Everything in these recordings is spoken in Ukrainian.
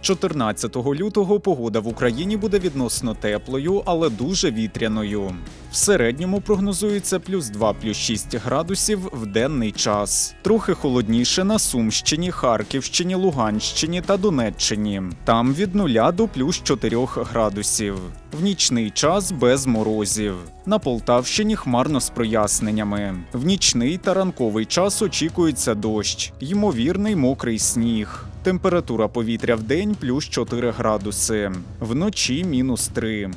14 лютого погода в Україні буде відносно теплою, але дуже вітряною. В середньому прогнозується плюс 2 плюс 6 градусів в денний час. Трохи холодніше на Сумщині, Харківщині, Луганщині та Донеччині. Там від 0 до плюс 4 градусів. В нічний час без морозів. На Полтавщині хмарно з проясненнями. В нічний та ранковий час очікується дощ, ймовірний мокрий сніг. Температура повітря в день плюс 4 градуси, вночі мінус 3.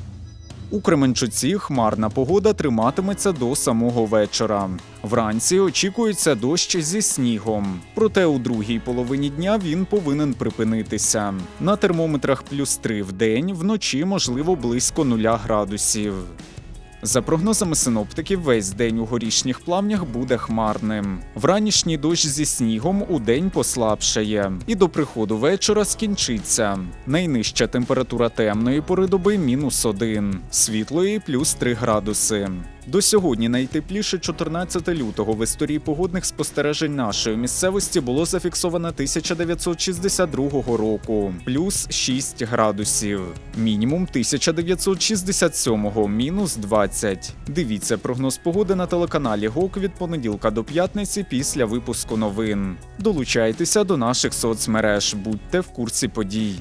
У Кременчуці хмарна погода триматиметься до самого вечора. Вранці очікується дощ зі снігом. Проте у другій половині дня він повинен припинитися. На термометрах плюс 3 в день, вночі можливо близько 0 градусів. За прогнозами синоптиків, весь день у горішніх плавнях буде хмарним. Вранішній дощ зі снігом у день послабшає, і до приходу вечора скінчиться. Найнижча температура темної пори доби мінус один, світлої плюс 3 градуси. До сьогодні найтепліше 14 лютого в історії погодних спостережень нашої місцевості було зафіксовано 1962 року, плюс 6 градусів. Мінімум 1967 мінус 20. Дивіться прогноз погоди на телеканалі ГОК від понеділка до п'ятниці після випуску новин. Долучайтеся до наших соцмереж, будьте в курсі подій.